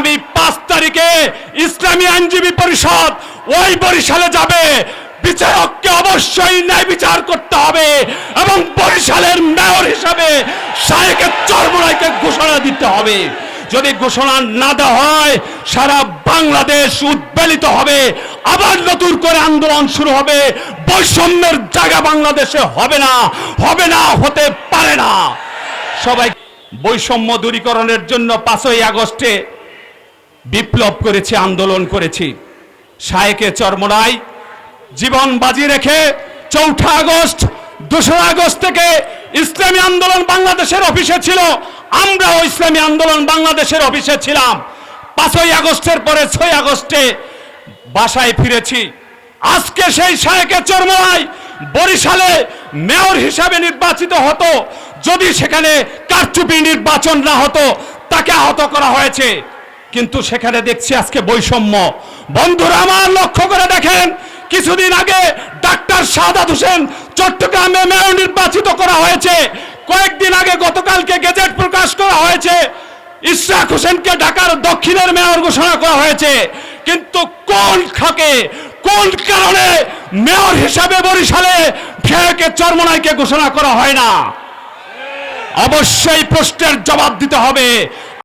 আগামী পাঁচ তারিখে ইসলামী আইনজীবী পরিষদ ওই বরিশালে যাবে। বিচারককে অবশ্যই ন্যায় বিচার করতে হবে এবং বরিশালের মেয়র হিসাবে শাহেকের চরমরাইকে ঘোষণা দিতে হবে। যদি ঘোষণা না দেওয়া হয়, সারা বাংলাদেশ উদ্বেলিত হবে। আবার নতুন করে আন্দোলন শুরু হবে। বৈষম্যের জায়গা বাংলাদেশে হবে না হবে না, হতে পারে না। সবাই বৈষম্য দূরীকরণের জন্য পাঁচই আগস্টে বিপ্লব করেছি, আন্দোলন করেছি। শায়েকে চরমনাই, জীবন বাজি রেখে চৌঠা আগস্ট দোসরা আগস্ট থেকে ইসলামী আন্দোলন বাংলাদেশের অফিসে ছিল। আমরাও ইসলামী আন্দোলন বাংলাদেশের অফিসে ছিলাম। পাঁচই আগস্টের পরে ছয় আগস্টে বাসায় ফিরেছি। আজকে সেই শায়েকে চরমনাই বরিশালে মেয়র হিসাবে নির্বাচিত হতো। যদি সেখানে কারচুপি নির্বাচন না হতো, তাকে আহত করা হয়েছে। কিন্তু সেখানে দেখছি আজকে বৈষম্য। বন্ধুরা, আমার লক্ষ্য করে দেখেন, কিছুদিন আগে ডাক্তার সাদাত হোসেন চট্টগ্রামে মেয়র নির্বাচিত করা হয়েছে। কয়েকদিন আগে গতকালকে গেজেট প্রকাশ করা হয়েছে। ইশরাক হোসেনকে ঢাকার দক্ষিণের মেয়র ঘোষণা করা হয়েছে। কিন্তু কোন খাকে, কোন কারণে মেয়র হিসাবে বরিশালে ফেকে চরমনাইকে ঘোষণা করা হয় না? অবশ্যই প্রশ্নের জবাব দিতে হবে।